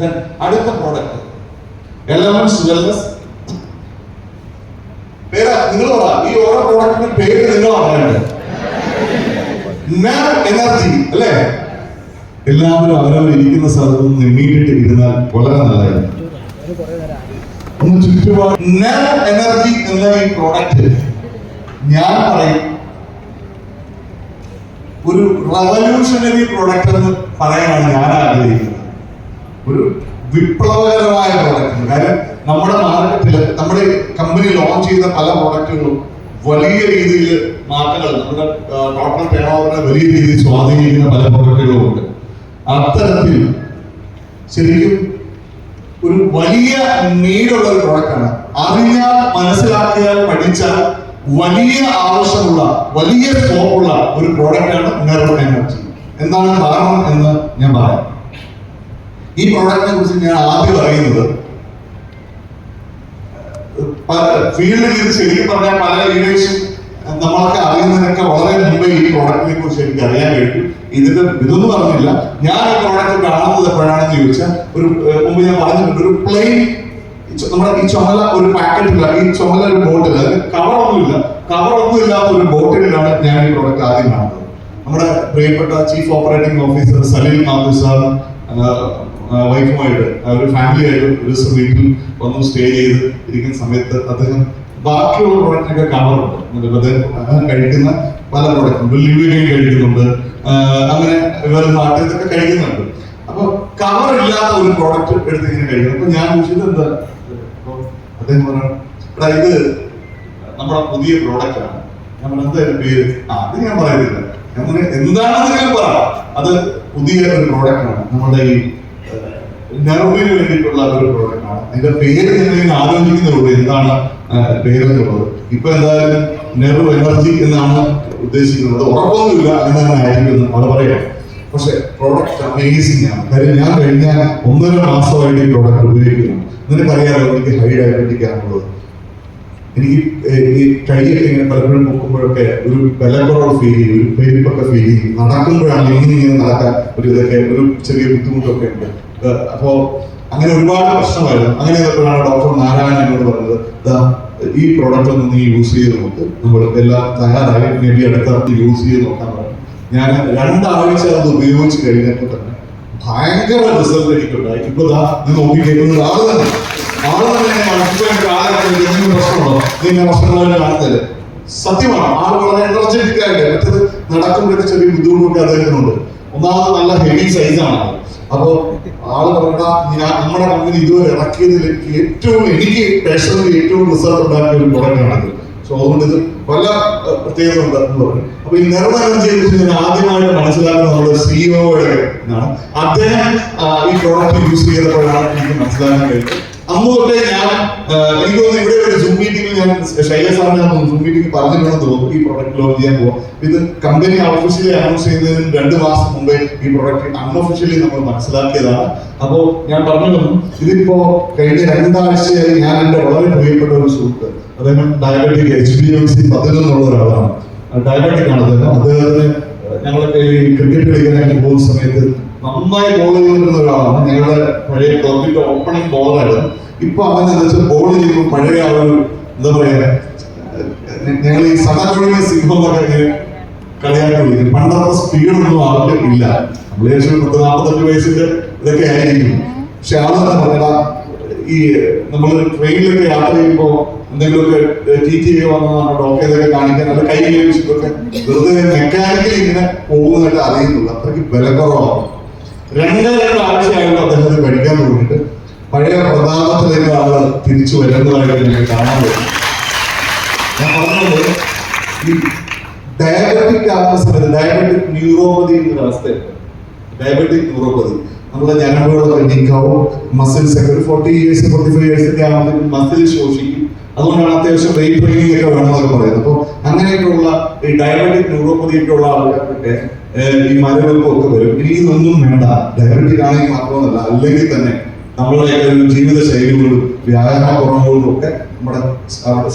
Then അടുത്ത product elements wellness പേരാ നിങ്ങൾ പറ. ഈ ഓരോ പ്രോഡക്റ്റിന്റെ പേര് നിങ്ങൾ പറയണ്ടേ എനർജി അല്ലേ? എല്ലാവരും അവരവർ ഇരിക്കുന്ന സ്ഥലത്ത് നിന്ന് എണ്ണീറ്റിട്ട് ഇരുന്നാൽ വളരെ നല്ലതായിരുന്നു. ഒന്ന് ചുറ്റുപാട് എനർജി എന്ന ഈ പ്രോഡക്റ്റ് ഞാൻ പറയും. ഒരു റവല്യൂഷണറി പ്രോഡക്റ്റ് എന്ന് പറയാനാണ് ഞാൻ ആഗ്രഹിക്കുന്നത്. ഒരു വിപ്ലവകരമായ പ്രോഡക്റ്റ് കാര്യം നമ്മുടെ മാർക്കറ്റിൽ നമ്മുടെ കമ്പനി ലോഞ്ച് ചെയ്ത പല പ്രോഡക്റ്റുകളും വലിയ രീതിയിൽ മാറ്റങ്ങൾ നമ്മുടെ ടോട്ടൽ ടേൺ ഓവറിനെ വലിയ രീതിയിൽ സ്വാധീനിക്കുന്ന പല പ്രോഡക്റ്റുകളും ഉണ്ട്. അത്തരത്തിൽ ശരിക്കും ഒരു വലിയ നീടുള്ള ഒരു പ്രോഡക്റ്റാണ് അറിഞ്ഞാൽ മനസ്സിലാക്കിയാൽ പഠിച്ചാൽ വലിയ ആവശ്യമുള്ള വലിയ സ്കോപ്പുള്ള ഒരു പ്രോഡക്റ്റാണ് നെർവ് എനർജി എന്താണ് കാരണം എന്ന് ഞാൻ പറയാം. ഈ പ്രോഡക്റ്റിനെ കുറിച്ച് ഞാൻ ആദ്യം അറിയുന്നത് ഫീൽഡിൽ ഇത് ശരിക്കും പറഞ്ഞാൽ പല ലീഡേഴ്സും നമ്മളൊക്കെ അറിയുന്നതിനൊക്കെ വളരെ മുമ്പേ ഈ പ്രോഡക്റ്റിനെ കുറിച്ച് എനിക്ക് അറിയാൻ കഴിഞ്ഞു. ഇതിന്റെ ഇതൊന്നും പറഞ്ഞില്ല ഞാൻ ഈ പ്രോഡക്റ്റ് കാണുന്നത് എപ്പോഴാണെന്ന് ചോദിച്ചാൽ ഒരു മുമ്പ് ഞാൻ പറഞ്ഞിട്ടുണ്ട് ഒരു പ്ലെയിൻ നമ്മുടെ ഈ ചുമല ഒരു പാക്കറ്റ് പാക്കറ്റില്ല ഈ ചുമല ഒരു ബോട്ടിൽ അതിന് കവറൊന്നുമില്ല കവറൊന്നും ഇല്ലാത്ത ഒരു ബോട്ടിലാണ് ഞാൻ ഈ പ്രോഡക്റ്റ് ആദ്യം കാണുന്നത്. നമ്മുടെ പ്രിയപ്പെട്ട chief operating officer Saleel Mathu sir വൈഫുമായിട്ട് ഒരു ഫാമിലി ആയിട്ട് ഒരു ദിവസം വീട്ടിൽ വന്നു സ്റ്റേ ചെയ്ത് ഇരിക്കുന്ന സമയത്ത് അദ്ദേഹം ബാക്കിയുള്ള പ്രോഡക്റ്റിനൊക്കെ എന്നിട്ട് അദ്ദേഹം കഴിക്കുന്ന പല പ്രോഡക്റ്റും ലിവിഗൈൻ കഴിക്കുന്നുണ്ട്. അങ്ങനെ വേറെ നാട്ടിലൊക്കെ കഴിക്കുന്നുണ്ട്. അപ്പൊ കവർ ഇല്ലാത്ത ഒരു പ്രോഡക്റ്റ് എടുത്ത് ഇങ്ങനെ കഴിക്കുന്നു. അപ്പൊ ഞാൻ ചോദിച്ചത് എന്താ? അദ്ദേഹം പറഞ്ഞു എടാ ഇത് നമ്മുടെ പുതിയ പ്രോഡക്റ്റ് ആണ്. ഞാൻ പറഞ്ഞു എന്താ ഇതിന്റെ പേര്? ആ അത് ഞാൻ പറയുന്നില്ല ഞാൻ പറഞ്ഞു എന്താണെന്ന് ഞാൻ പറ. അത് പുതിയ ഒരു പ്രോഡക്റ്റ് ആണ്. നമ്മുടെ ഈ നെർവിന് വേണ്ടിയിട്ടുള്ള ഒരു പ്രോഡക്റ്റ് ആണ്. അതിന്റെ പേര് ഞാൻ ആലോചിക്കുന്നുള്ളൂ എന്താണ് പേരെന്നുള്ളത് ഇപ്പൊ എന്തായാലും നെഹ്റു എനർജി എന്നാണ് ഉദ്ദേശിക്കുന്നത്. ഉറപ്പൊന്നുമില്ല എന്നാണ് ആയിരിക്കും അവിടെ പറയാം. പക്ഷെ പ്രോഡക്റ്റ് അമേസിംഗ് ആണ്. കാര്യം ഞാൻ കഴിഞ്ഞ ഒന്നര മാസമായിട്ട് ഈ പ്രോഡക്റ്റ് ഉപയോഗിക്കുന്നു. നിനക്കറിയാലോ എനിക്ക് ഹൈ ഡയബറ്റിക് ആണുള്ളത് എനിക്ക് ഈ കൈയൊക്കെ ഇങ്ങനെ പലപ്പോഴും നോക്കുമ്പോഴൊക്കെ ഒരു ബലക്കുറവ് ഫീൽ ചെയ്യും ഒരു പെരുപ്പൊക്കെ ഫീൽ ചെയ്യും. നടക്കുമ്പോഴാണ് ഇങ്ങനെ ഇങ്ങനെ നടക്കാൻ ഒരു ഇതൊക്കെ ഒരു ചെറിയ ബുദ്ധിമുട്ടൊക്കെ ഉണ്ട്. അപ്പോ അങ്ങനെ ഒരുപാട് പ്രശ്നമായിരുന്നു അങ്ങനെ ആയപ്പോഴാണ് ഡോക്ടർ നാരായണൻ എന്നോട് പറഞ്ഞത് "ദാ, ഈ പ്രോഡക്റ്റ് ഒന്ന് നീ യൂസ് ചെയ്ത് നോക്ക്. നമ്മൾ എല്ലാം തയ്യാറായി. മേ ബി അടുത്ത യൂസ് ചെയ്ത് നോക്കാൻ പറഞ്ഞു ഞാൻ രണ്ടാഴ്ച അത് ഉപയോഗിച്ച് കഴിഞ്ഞപ്പോൾ തന്നെ ഭയങ്കര റിസൾട്ട് എനിക്കുണ്ടായി. ഇപ്പൊ നീ നോക്കി കേൾക്കുന്നത് ആൾ തന്നെ. ആൾ തന്നെ പ്രശ്നമുണ്ടോ നീ എന്നെ പ്രശ്നങ്ങളെ കാണുന്നില്ല സത്യമാണ്. ആൾ വളരെ എനർജറ്റിക് ആയിട്ട് മറ്റത് നടക്കുമ്പോഴൊക്കെ ചെറിയ ബുദ്ധിമുട്ടൊക്കെ അദ്ദേഹത്തിനുണ്ട് ഒന്നാമത് നല്ല ഹെവി സൈസാണ് ആൾ അപ്പോ ആൾ പറഞ്ഞ ഞാൻ നമ്മുടെ കമ്പനി ഇതുവരെ ഇറക്കിയതിൽ ഏറ്റവും എനിക്ക് പേഴ്സണലി ഏറ്റവും റിസൾട്ട് ഉണ്ടാക്കിയ ഒരു പ്രൊഡക്റ്റ് സോ അതുകൊണ്ട് ഇത് പല പ്രത്യേകത ഉണ്ട് പറഞ്ഞു അപ്പൊ ഈ നിർമ്മാണം ചെയ്തിട്ട് ഞാൻ ആദ്യമായിട്ട് മനസ്സിലാക്കുന്നത് നമ്മുടെ സിഇഒയുടെ എന്നാണ് അദ്ദേഹം ഈ പ്രോഡക്റ്റ് യൂസ് ചെയ്തപ്പോഴാണ് എനിക്ക് മനസ്സിലാക്കാൻ കഴിഞ്ഞത്. അന്ന് തൊട്ടേ ഞാൻ എനിക്ക് തോന്നുന്നു ഇവിടെ ഒരു സൂം മീറ്റിംഗിൽ ഞാൻ ശൈല സാറിന് സൂം മീറ്റിംഗ് പറഞ്ഞിട്ടുണ്ടെന്ന് തോന്നുന്നു. ഈ പ്രൊഡക്റ്റ് ലോഞ്ച് ചെയ്യാൻ പോകാം ഇത് കമ്പനി ഒഫീഷ്യലി അനൗൺസ് ചെയ്യുന്നതിന് രണ്ട് മാസം മുമ്പേ ഈ പ്രൊഡക്റ്റ് അൺഒഫീഷ്യലി നമ്മൾ മനസ്സിലാക്കിയതാണ്. അപ്പോൾ ഞാൻ പറഞ്ഞു ഇതിപ്പോ കഴിഞ്ഞ രണ്ടാഴ്ചയായി ഞാൻ എന്റെ വളരെ പ്രിയപ്പെട്ട ഒരു സുഹൃത്ത് അദ്ദേഹം diabetic H B M C പതിനൊന്നുള്ള ഒരാളാണ്. ഡയബറ്റിക് ആണ് അദ്ദേഹം. അദ്ദേഹത്തിന് ഞങ്ങളൊക്കെ ഈ ക്രിക്കറ്റ് കളിക്കാനായിട്ട് പോകുന്ന സമയത്ത് നന്നായി ബോൾ ചെയ്തിരുന്ന ഒരാളാണ്. ഞങ്ങളുടെ പഴയ ക്ലബിന്റെ ഓപ്പണിംഗ് ബോളറായിരുന്നു ഇപ്പൊ അങ്ങനെ എന്താ വെച്ചാൽ ബോൾ ചെയ്യുമ്പോൾ പഴയ ആ ഒരു എന്താ പറയാ ഞങ്ങൾ ഈ സദാചൊഴിയ സിംഹം എന്നൊക്കെ കളിയാക്കി വിളിക്കും പണ്ടത്തെ സ്പീഡൊന്നും ആൾക്ക് ഇല്ല. നമ്മൾ ഏകദേശം പത്ത് നാൽപ്പത്തഞ്ച് വയസ്സിന്റെ ഇതൊക്കെ ആയിരിക്കും. പക്ഷെ ആൾ തന്നെ പറഞ്ഞാ ഈ നമ്മൾ ട്രെയിനിലൊക്കെ യാത്ര ചെയ്യുമ്പോൾ എന്തെങ്കിലുമൊക്കെ ടി ടി വന്നതാണ് ഡോക്ടർ ഇതൊക്കെ കാണിക്കാൻ അല്ല കൈ ഉപയോഗിച്ചിട്ടൊക്കെ വെറുതെ മെക്കാനിക്കലി ഇങ്ങനെ പോകുന്നതായിട്ട് അറിയുന്നുള്ളൂ. അത്രയ്ക്ക് ബലക്കുറവാണ് രണ്ടേ രണ്ട് ആഴ്ചയായിട്ട് അദ്ദേഹത്തിന് പഠിക്കാൻ തുടങ്ങിയിട്ട് പഴയ പ്രതാപത്തിലേക്ക് ആളുകൾ തിരിച്ചു വരുന്നതായിട്ട് എനിക്ക് കാണാൻ പറ്റും. ഞാൻ പറഞ്ഞത് ഈ ഡയബറ്റിക് സമയത്ത് ഡയബറ്റിക് ന്യൂറോപ്പതി എന്നൊരു അവസ്ഥയുണ്ട്. ഡയബറ്റിക് ന്യൂറോപ്പതി നമ്മുടെ ഞരമ്പുകളൊക്കെ നീക്കാവും മസിൽസ് ഒക്കെ ഒരു forty years forty five years ഒക്കെ ആവുമ്പോൾ മസിൽ ശോഷിക്കും. അതുകൊണ്ടാണ് അത്യാവശ്യം വെയിറ്റ് ട്രെയിനിങ് ഒക്കെ വേണമെന്നൊക്കെ പറയുന്നത്. അപ്പോൾ അങ്ങനെയൊക്കെയുള്ള ഈ ഡയബറ്റിക് ന്യൂറോപ്പതി ഒക്കെ ഉള്ള ആൾക്കാർക്കൊക്കെ ഈ മരവിൽപ്പം ഒക്കെ വരും. ഇനി ഇതൊന്നും വേണ്ട. ഡയബറ്റിക് ആണെങ്കിൽ മാത്രമല്ല അല്ലെങ്കിൽ തന്നെ നമ്മളുടെ ഒരു ജീവിത ശൈലികളും വ്യായാമ കുറവുകളും ഒക്കെ നമ്മുടെ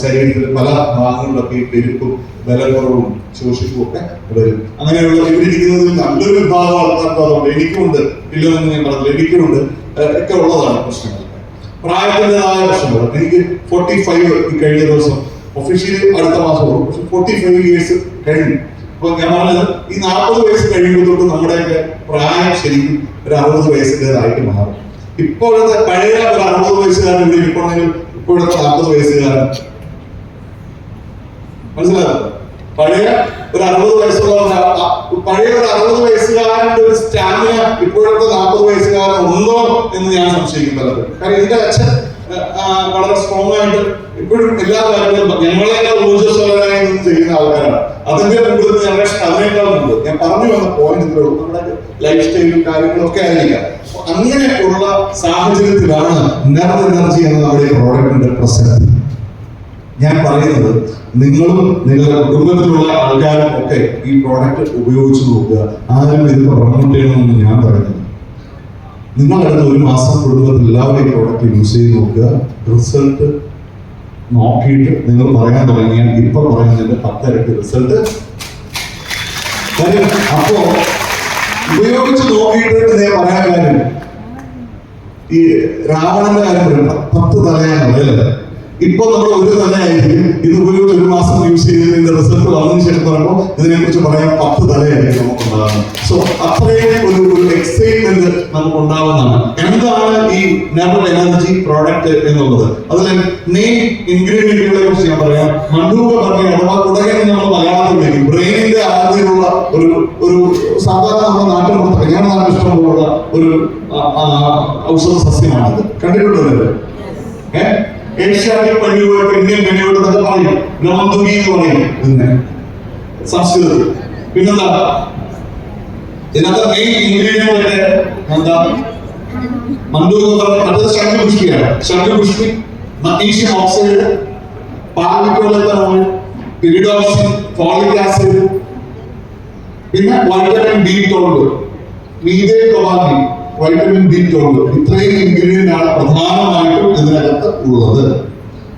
ശരീരത്തിൽ പല ഭാഗങ്ങളിലൊക്കെ ഈ പെരുപ്പും ബലക്കുറവും ശോഷിപ്പും ഒക്കെ വരും. അങ്ങനെയുള്ള ഇവിടെ നല്ലൊരു വിഭാഗം ആൾക്കാർക്ക് അതുകൊണ്ട് എനിക്കുണ്ട് ഇല്ലെന്ന് ഞാൻ പറഞ്ഞില്ല. എനിക്കുണ്ട് ഒക്കെ ഉള്ളതാണ് പ്രശ്നങ്ങൾ. പ്രായത്തിന്റെതായ പ്രശ്നങ്ങൾ. എനിക്ക് ഫോർട്ടി ഫൈവ് കഴിഞ്ഞ ദിവസം. ഒഫീഷ്യലി അടുത്ത മാസം പക്ഷെ ഫോർട്ടി ഫൈവ് ഇയേഴ്സ് കഴിഞ്ഞു. അപ്പൊ ഞാൻ പറഞ്ഞത് ഈ നാൽപ്പത് വയസ്സ് കഴിയുമ്പോൾ തൊട്ട് നമ്മുടെയൊക്കെ പ്രായം ശരിക്കും ഒരു അറുപത് വയസ്സിന്റെതായിട്ട് മാറും. ഇപ്പോഴത്തെ പഴയ ഒരു അറുപത് വയസ്സുകാരൻ ഇവിടെ ഇരിക്കണമെങ്കിൽ ഇപ്പോഴത്തെ നാൽപ്പത് വയസ്സുകാരൻ മനസ്സിലായോ? പഴയ ഒരു അറുപത് വയസ്സുള്ള പഴയ ഒരു അറുപത് വയസ്സുകാരന്റെ ഒരു സ്റ്റാമിന ഇപ്പോഴത്തെ നാൽപ്പത് വയസ്സുകാരൻ ഉണ്ടോ എന്ന് ഞാൻ സംശയിക്കുന്നത് കാരണം എന്റെ അച്ഛൻ വളരെ സ്ട്രോങ് ആയിട്ട് ഇപ്പോഴും എല്ലാ കാര്യങ്ങളും ഞങ്ങളെക്കാൾ ഊർജസ്വലരായി നിന്ന് ചെയ്യുന്ന ആൾക്കാരാണ്. അതിന്റെ മുമ്പ് ജനറേഷൻ അതിനേക്കാൾ മുമ്പ്. ഞാൻ പറഞ്ഞു വന്ന പോയിന്റ് ഇത്രേ ഉള്ളൂ. നമ്മുടെ ലൈഫ് സ്റ്റൈലും കാര്യങ്ങളും ഒക്കെ ആയിരിക്കാം. അങ്ങനെയുള്ള സാഹചര്യത്തിലാണ് നെർവ് എനർജി എന്ന ഈ പ്രോഡക്റ്റിന്റെ പ്രസക്തി. ഞാൻ പറയുന്നത് നിങ്ങളും നിങ്ങളുടെ കുടുംബത്തിലുള്ള ആൾക്കാരും ഒക്കെ ഈ പ്രോഡക്റ്റ് ഉപയോഗിച്ച് നോക്കുക. ആരും ഇത് പ്രൊമോട്ട് ചെയ്യണമെന്ന് ഞാൻ പറയുന്നു. നിങ്ങളടുത്ത് ഒരു മാസം കുടുംബത്തിൽ എല്ലാവരും ഈ പ്രോഡക്റ്റ് യൂസ് ചെയ്ത് നോക്കുക. റിസൾട്ട് നോക്കിയിട്ട് നിങ്ങൾ പറയാൻ തുടങ്ങിയാൽ ഇപ്പൊ പറയുന്നതിന്റെ പത്തരട്ട് റിസൾട്ട് അപ്പോ ഉപയോഗിച്ച് നോക്കിയിട്ട് ഞാൻ പറയാൻ കാര്യം. ഈ രാവണന്റെ കാര്യം പത്ത് തലയാണല്ലേ ഇപ്പൊ നമ്മൾ ഒരു ആയിരിക്കും. ഇത് ഒരു ഒരു മാസം യൂസ് ചെയ്ത് റിസൾട്ട് വന്നതിന് ശേഷം പറയുമ്പോൾ ഇതിനെ കുറിച്ച് പറയാൻ പത്ത് തലയായിരിക്കും നമുക്ക് ഉണ്ടാകുന്നത് സോ അത്രയും ഒരു ഒരു എക്സൈറ്റ്മെന്റ് നമുക്ക് ഉണ്ടാവുന്നതാണ് എന്താണ് ഈ നെബൽ എനർജി പ്രോഡക്റ്റ് എന്നുള്ളത്? അതിൽ മെയിൻ ഇൻഗ്രീഡിയന്റുകളെ കുറിച്ച് ഞാൻ പറയാം. മണ്ടൂക പറഞ്ഞ അഥവാ കുടകൻ നമ്മൾ മലയാളത്തിൽ വിളിക്കും ബ്രെയിനിന്റെ ആദ്യമുള്ള ഒരു ഒരു സാധാരണ നമ്മുടെ നാട്ടിൽ പുറത്ത് കല്യാണ ഇഷ്ടം ഇഷ്ടമുള്ള ഒരു ഔഷധ സസ്യമാണിത്. കണ്ടിട്ടുണ്ടല്ലോ ഏഹ് ഏഷ്യാറ്റിക് പനിയോട്ട് ഇന്ത്യൻ എന്നൊക്കെ പറയും നോന്തുകി എന്ന് പറയും. ഇതിനെ സംസ്കൃതത്തിൽ പിന്നെന്താ? ഇതിനകത്ത് മെയിൻ ഇൻഗ്രീഡിയന്റ് എന്താ? മണ്ടൂർ എന്ന് പറഞ്ഞാൽ ശംഖുപുഷ്പിയാണ് ശംഖുപുഷ്പി magnesium oxide pyridoxine folic acid പിന്നെ vitamin B twelve methylcobalamin vitamin B twelve ഇത്രയും ഇൻഗ്രീഡിയന്റ് ആണ് പ്രധാനമായിട്ടും ഇതിനകത്ത് ഉള്ളത്.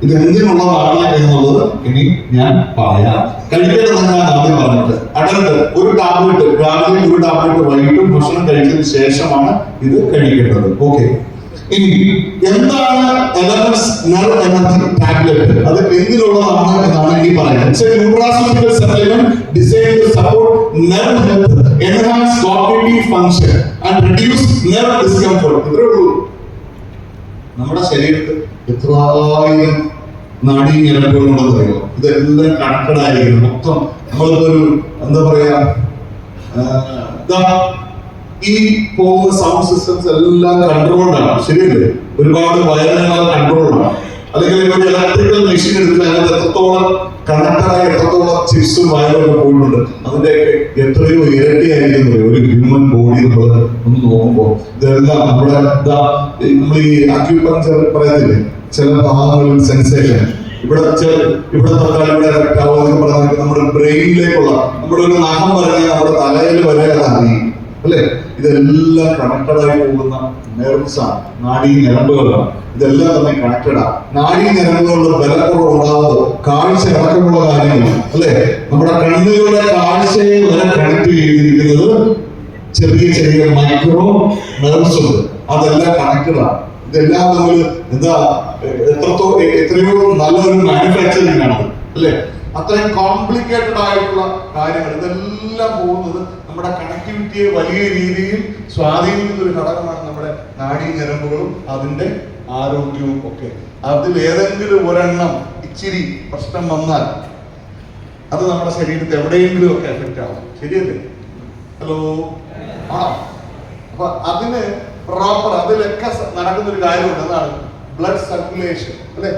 ഇത് എന്തിനുള്ളതാണ് എന്നുള്ളത് ഇനി ഞാൻ പറയാം. കഴിക്കേണ്ടത് ഞാൻ ആദ്യം പറഞ്ഞിട്ട് അടുത്ത് ഒരു ടാബ്ലറ്റ് രാവിലെ ഒരു ടാബ്ലറ്റ് വൈകിട്ടും ഭക്ഷണം കഴിച്ചതിന് ശേഷമാണ് ഇത് കഴിക്കേണ്ടത്. ഓക്കെ ഇനി എന്താണ് എലമെന്റ്സ് നെർവ് എനർജി ടാബ്ലറ്റ് അത് എന്തിനുള്ളതാണ് എന്നാണ് ഇനി പറയുന്നത് designed support nerve health enhance cognitive function? And reduce nerve discomfort. ഇത്രേ ഉള്ളൂ. നമ്മുടെ ശരീരത്തിൽ എത്രായിരം നാടീ ഞരമ്പുകളുണ്ടെന്ന് അറിയോ? ഇതെല്ലാം കണക്കടായിരിക്കും മൊത്തം നമ്മളിപ്പോ ഒരു എന്താ പറയാ ഈ പോകുന്ന സൗണ്ട് സിസ്റ്റംസ് എല്ലാം കൺട്രോൾഡാണ് ശരിയല്ലേ? ഒരുപാട് വയറുകൾ കൺട്രോൾഡാണ് അല്ലെങ്കിൽ ഒരു ഇലക്ട്രിക്കൽ മെഷീൻ എടുത്തിട്ട് അതിനകത്ത് എത്രത്തോളം കണക്ടറായി എത്രത്തോളം ചിപ്സും വയറും ഒക്കെ പോയിട്ടുണ്ട് അതിന്റെ എത്രയോ ഇരട്ടിയായിരിക്കും അറിയോ ഒരു ഹ്യൂമൻ ബോഡി നമ്മൾ ഒന്ന് നോക്കുമ്പോൾ ഇതെല്ലാം നമ്മുടെ നമ്മൾ ഈ അക്യൂപഞ്ചർ പറയത്തില്ലേ? ചില ഭാഗങ്ങളിൽ സെൻസേഷൻ ഇവിടെ ചില ഇവിടെ തൊട്ടാൽ ഇവിടെ എഫക്ട് ആവുമെന്ന് പറഞ്ഞാൽ നമ്മുടെ ബ്രെയിനിലേക്കുള്ള നമ്മുടെ ഒരു നഖം പറഞ്ഞാൽ നമ്മുടെ തലയിൽ വരെ അത് അറിയും. അല്ലേ? ഇതെല്ലാം കണക്റ്റഡ് ആയി പോകുന്ന നെർവ്സ് ആണ്. നാഡീ ഞരമ്പുകളാണ്. ഇതെല്ലാം തന്നെ കണക്റ്റഡ് ആണ്. നാഡീ ഞരമ്പുകളുടെ ബലക്കുറവ് ഉണ്ടാകുന്നത് കാഴ്ച അടക്കമുള്ള കാര്യങ്ങളാണ് അല്ലെ? നമ്മുടെ കണ്ണുകളുടെ കാഴ്ചയെ വരെ കണക്ട് ചെയ്തിരിക്കുന്നത് ചെറിയ ചെറിയ മൈക്രോ നെർവ്സ് ഉണ്ട്. അതെല്ലാം കണക്റ്റഡ് ആണ്. ഇതെല്ലാം നമ്മൾ എന്താ എത്രത്തോ എത്രയോ നല്ലൊരു മാനുഫാക്ചറിംഗ് ആണ് അല്ലെ? അത്രയും കോംപ്ലിക്കേറ്റഡ് ആയിട്ടുള്ള കാര്യങ്ങൾ ഇതെല്ലാം പോകുന്നത് നമ്മുടെ കണക്ടിവിറ്റിയെ വലിയ രീതിയിൽ സ്വാധീനിക്കുന്ന ഒരു ഘടകമാണ് നമ്മുടെ നാഡീ ഞരമ്പുകളും അതിന്റെ ആരോഗ്യവും ഒക്കെ. അതിൽ ഏതെങ്കിലും ഒരെണ്ണം ഇച്ചിരി പ്രശ്നം വന്നാൽ അത് നമ്മുടെ ശരീരത്തെ എവിടെയെങ്കിലും ഒക്കെ എഫക്റ്റ് ആവും. ശരിയല്ലേ? ഹലോ ആണോ അപ്പൊ അതിന് പ്രോപ്പർ അതിലൊക്കെ നടക്കുന്ന ഒരു കാര്യമുണ്ട്. അതാണ് ബ്ലഡ് സർക്കുലേഷൻ അല്ലെ?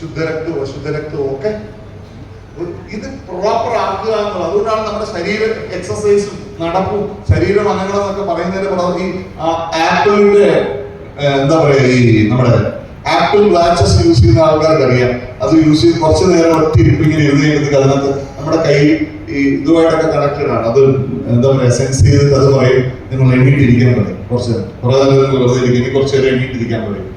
ശുദ്ധരക്തവും അശുദ്ധരക്തവും ഒക്കെ. ഇത് പ്രോപ്പർ ആക്കുക എന്നുള്ളത്. അതുകൊണ്ടാണ് നമ്മുടെ ശരീരം എക്സസൈസും നടപ്പും ശരീരം അനങ്ങണം എന്നൊക്കെ പറയുന്നതിന് പുറത്ത് ഈ ആപ്പിളിന്റെ എന്താ പറയാ ഈ നമ്മുടെ ആപ്പിൾ വാച്ചസ് യൂസ് ചെയ്യുന്ന ആൾക്കാർക്ക് അറിയാം അത് യൂസ് ചെയ്ത് കുറച്ച് നേരം ഒറ്റ ഇരിപ്പിങ്ങനെ ഇരുന്ന് കഴിഞ്ഞിട്ട് അതിനകത്ത് നമ്മുടെ കൈ ഈ ഇതുമായിട്ടൊക്കെ കണക്റ്റഡ് ആണ്. അത് എന്താ പറയാ സെൻസ് ചെയ്തിട്ട് അത് പറയും. നിങ്ങൾ എണ്ണീട്ടിരിക്കാൻ പറയും. കുറച്ച് കുറെ നേരം നിങ്ങൾ വെറുതെ ഇരിക്കും. കുറച്ച് നേരം എണ്ണീട്ടിരിക്കാൻ പറയും.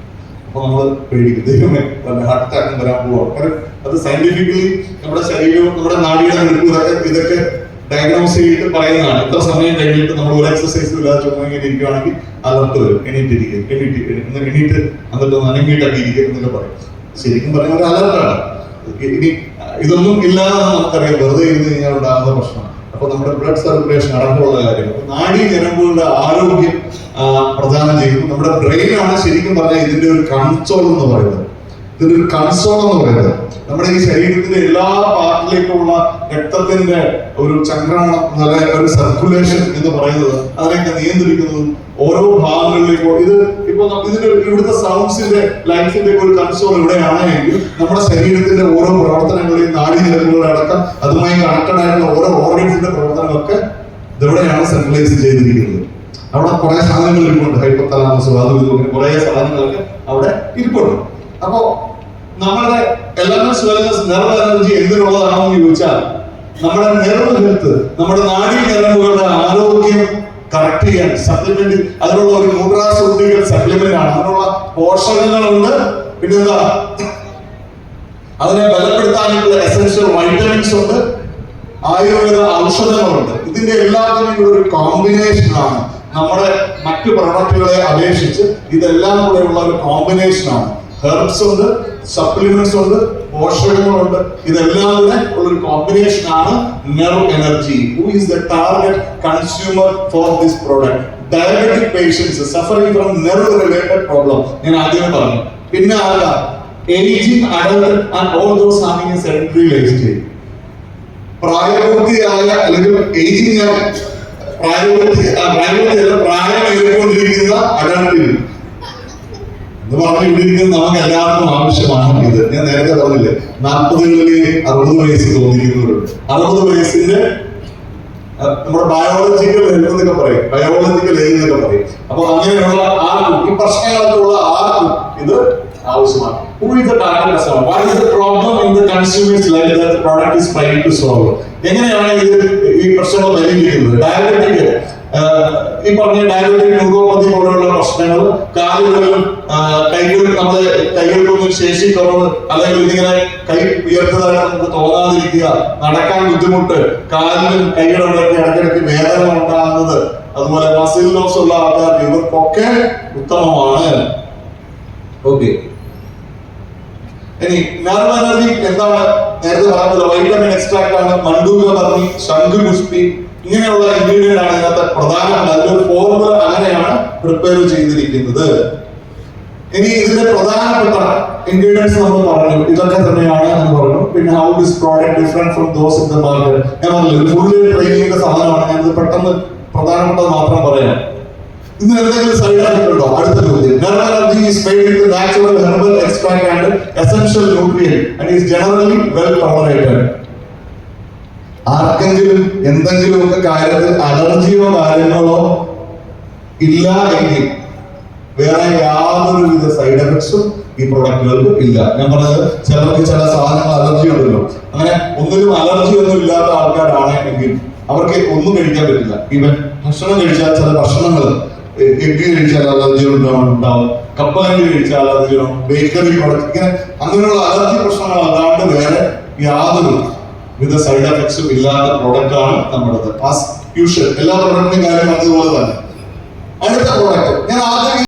അപ്പൊ നമ്മൾ പേടിക്കും. ദൈവമേ വല്ല ഹാർട്ട് അറ്റാക്കും വരാൻ പോവാം. കാരണം അത് സയന്റിഫിക്കലി നമ്മുടെ ശരീരവും നമ്മുടെ നിൽപ്പ് ഇതൊക്കെ ഇതൊക്കെ ഡയഗ്നോസ് ചെയ്തിട്ട് പറയുന്നതാണ്. എത്ര സമയം കഴിഞ്ഞിട്ട് നമ്മൾ ഒരു എക്സസൈസ് ഇല്ലാതെ ചുമ്മാ ഇങ്ങനെ ഇരിക്കുകയാണെങ്കിൽ അലർട്ട് വരും. എണീറ്റിരിക്കും എണീറ്റ് എണീറ്റ് എന്നിട്ട് നനങ്ങിയിട്ടൊക്കെ ഇരിക്കും എന്നൊക്കെ പറയും. ശരിക്കും പറയുന്ന ഒരു അലർട്ടാണ് ഇനി ഇതൊന്നും ഇല്ലാതെ നമുക്കറിയാം. വെറുതെ ഇരുന്ന് കഴിഞ്ഞാൽ ഉണ്ടാകുന്ന പ്രശ്നമാണ്. അപ്പൊ നമ്മുടെ ബ്ലഡ് സർക്കുലേഷൻ അടക്കമുള്ള കാര്യം. അപ്പൊ ഞരമ്പുകളുടെ ആരോഗ്യം പ്രധാനം ചെയ്യുന്നു. നമ്മുടെ ബ്രെയിനാണ് ശരിക്കും പറഞ്ഞാൽ ഇതിന്റെ ഒരു കൺസോൾ എന്ന് പറയുന്നത്. ഇതിന്റെ ഒരു കൺസോൾ എന്ന് പറയുന്നത്. നമ്മുടെ ഈ ശരീരത്തിന്റെ എല്ലാ പാർട്ടിലേക്കുള്ള രക്തത്തിന്റെ ഒരു ചക്രമാണ് ഒരു സർക്കുലേഷൻ എന്ന് പറയുന്നത്. അതിനൊക്കെ നിയന്ത്രിക്കുന്നതും ഓരോ ഭാഗങ്ങളിലേക്കും. ഇത് ഇപ്പൊ ഇതിന്റെ ഇവിടുത്തെ സൗണ്ട്സിന്റെ ലൈഫിന്റെ ഒരു കൺസോൾ ഇവിടെയാണെങ്കിൽ നമ്മുടെ ശരീരത്തിന്റെ ഓരോ പ്രവർത്തനങ്ങളെയും നാഡീനിരക്കുകളുടെ അടക്കം അതുമായി കണക്റ്റഡ് ആയിട്ടുള്ള ഓരോ ഓർഗൻസിന്റെ പ്രവർത്തനങ്ങളൊക്കെ ഇതെവിടെയാണ് സെൻട്രലൈസ് ചെയ്തിരിക്കുന്നത്. അവിടെ കുറെ സാധനങ്ങൾ ഇരിപ്പുണ്ട്. ഹൈപ്പത്തലാമസ് അതും ഇതും കുറെ സാധനങ്ങളൊക്കെ അവിടെ ഇരിപ്പുണ്ട്. അപ്പോ നമ്മുടെ എലമെന്റ്സ് വെൽനസ് നെർവ് എനർജി എന്തിനുള്ളതാണെന്ന് ചോദിച്ചാൽ നമ്മുടെ നെർവ് ഹെൽത്ത് നമ്മുടെ നാഡീ നെർവുകളുടെ ആരോഗ്യം കറക്റ്റ് ചെയ്യാൻ സപ്ലിമെന്റ് അതിനുള്ള ഒരു ന്യൂട്രാസൂട്ടിക്കൽ സപ്ലിമെന്റ് ആണ്. അതിനുള്ള പോഷകങ്ങളുണ്ട്. പിന്നെന്താ അതിനെ ബലപ്പെടുത്താനുള്ള എസൻഷ്യൽ വൈറ്റമിൻസ് ഉണ്ട്. ആയുർവേദ ഔഷധങ്ങളുണ്ട്. ഇതിന്റെ എല്ലാത്തിനും കൂടെ ഒരു കോമ്പിനേഷൻ ആണ്. നമ്മുടെ മറ്റു പ്രൊഡക്റ്റുകളെ അപേക്ഷിച്ച് ഇതെല്ലാം കൂടെ ഉള്ള ഒരു കോമ്പിനേഷൻ ആണ്. ഹെർബ്സ് ഉണ്ട് സപ്ലിമെന്റ്സ് ഉണ്ട് പോഷകങ്ങളുണ്ട്. ഇതെല്ലാം കൂടെ ഉള്ളൊരു കോമ്പിനേഷൻ ആണ് nerve energy who is the target consumer for this product diabetic patients suffering from nerve related problem ഞാൻ ആദ്യമേ പറഞ്ഞു. പിന്നെ ആകാം ageing adult and all those having a sedentary lifestyle പ്രായപൂർത്തിയായ അല്ലെങ്കിൽ ഏജിങ് പ്രായപൂർത്തി പ്രായപൂർത്തിയല്ല പ്രായം ഏറിക്കൊണ്ടിരിക്കുന്ന അഡൽട്ടിൽ എന്ന് പറഞ്ഞിരിക്കുന്നത് നമുക്ക് എല്ലാവർക്കും ആവശ്യമാണ് ഇത്. ഞാൻ നേരത്തെ പറഞ്ഞില്ലേ നാൽപ്പതുകളിൽ അറുപത് വയസ്സ് തോന്നിക്കുന്നവരുണ്ട്. അറുപത് വയസ്സിന്റെ നമ്മുടെ ബയോളജിക്കൽ എന്നൊക്കെ പറയും. ബയോളജിക്കൽ ഏജ് എന്നൊക്കെ പറയും. അപ്പൊ അങ്ങനെയുള്ള ആർക്കും ഈ പ്രശ്നങ്ങളൊക്കെ ഉള്ള ആർക്കും ഇത്? എങ്ങനെയാണ് ഇത് ഈ പ്രശ്നങ്ങൾ പരിഹരിക്കുന്നത്? ഡയബറ്റിക് ഈ പറഞ്ഞ ഡയബറ്റിക് ന്യൂറോപ്പതി പോലുള്ള പ്രശ്നങ്ങൾ കാലുകളിലും ആ, നമ്മൾ കൈകൊണ്ടൊന്നും ശേഷി കുറവ് അല്ലെങ്കിൽ ഇതിങ്ങനെ കൈ ഉയർത്തതായിട്ട് നമുക്ക് തോന്നാതിരിക്കുക. നടക്കാൻ ബുദ്ധിമുട്ട്. കാലിലും കൈകളിലൊക്കെ ഇടയ്ക്കിടയ്ക്ക് വേദന ഉണ്ടാകുന്നത്. അതുപോലെ മസിൽ ലോസ് ഉള്ള ആൾക്കാർ ഇവർക്കൊക്കെ ഉത്തമമാണ്. ഓക്കെ ഇനി നെർവ് എനർജി എന്താണ്? നേരത്തെ പറഞ്ഞത് വൈറ്റമിൻ എക്സ്ട്രാക്ട് ആണ് മണ്ടൂക പറഞ്ഞി ശംഖുപുഷ്പി ഇങ്ങനെയുള്ള ഇൻഗ്രീഡിയന്റ് ആണ് ഇതിനകത്ത് പ്രധാനമാണ് അതിലൊരു ഫോർമുല അങ്ങനെയാണ് പ്രിപ്പയർ ചെയ്തിരിക്കുന്നത്. ഇനി ഇതിന്റെ പ്രധാനപ്പെട്ട ഇൻഗ്രീഡിയൻസ് നമ്മൾ പറഞ്ഞു. ഇതൊക്കെ തന്നെയാണ് എന്ന് പറഞ്ഞു. പിന്നെ how this product different from those in the market ഞാൻ പറഞ്ഞില്ല ഫുള്ളി ട്രെയിനിങ്ങിന്റെ സാധനമാണ്. ഇത് പെട്ടെന്ന് പ്രധാനപ്പെട്ടത് മാത്രം പറയാം. ഇന്ന് എന്തെങ്കിലും സൈഡ് ആയിട്ടുണ്ടോ അടുത്ത ചോദ്യം. Herbal energy is made with natural herbal extract and essential nutrient and is generally well tolerated ആർക്കെങ്കിലും എന്തെങ്കിലും ഒക്കെ കാര്യത്തിൽ അലർജിയോ കാര്യങ്ങളോ ഇല്ല എങ്കിൽ വേറെ യാതൊരു വിധ സൈഡ് എഫക്ട്സും ഈ പ്രൊഡക്റ്റുകൾക്ക് ഇല്ല. ഞാൻ പറഞ്ഞത് ചിലർക്ക് ചില സാധനങ്ങൾ അലർജി ഉണ്ടല്ലോ. അങ്ങനെ ഒന്നിനും അലർജി ഒന്നും ഇല്ലാത്ത ആൾക്കാരാണ് എങ്കിൽ അവർക്ക് ഒന്നും കഴിക്കാൻ പറ്റില്ല. ഈവൻ ഭക്ഷണം കഴിച്ചാൽ ചില ഭക്ഷണങ്ങൾ എഗ് കഴിച്ചാൽ അലർജി ഉണ്ടാവും ഉണ്ടാവും കപ്പലണ്ടി കഴിച്ചാൽ അലർജി ബേക്കറി പ്രൊഡക്റ്റ് ഇങ്ങനെ അങ്ങനെയുള്ള അലർജി പ്രശ്നങ്ങൾ അല്ലാണ്ട് വേറെ യാതൊരു വിധ സൈഡ് എഫക്ട്സും ഇല്ലാത്ത പ്രോഡക്റ്റ് ആണ് നമ്മുടേത്. ആസ് യൂഷ്വൽ എല്ലാ പ്രൊഡക്റ്റിനും കാര്യം അതുപോലെ തന്നെ. അടുത്ത പ്രോഡക്റ്റ് ഞാൻ ആദ്യം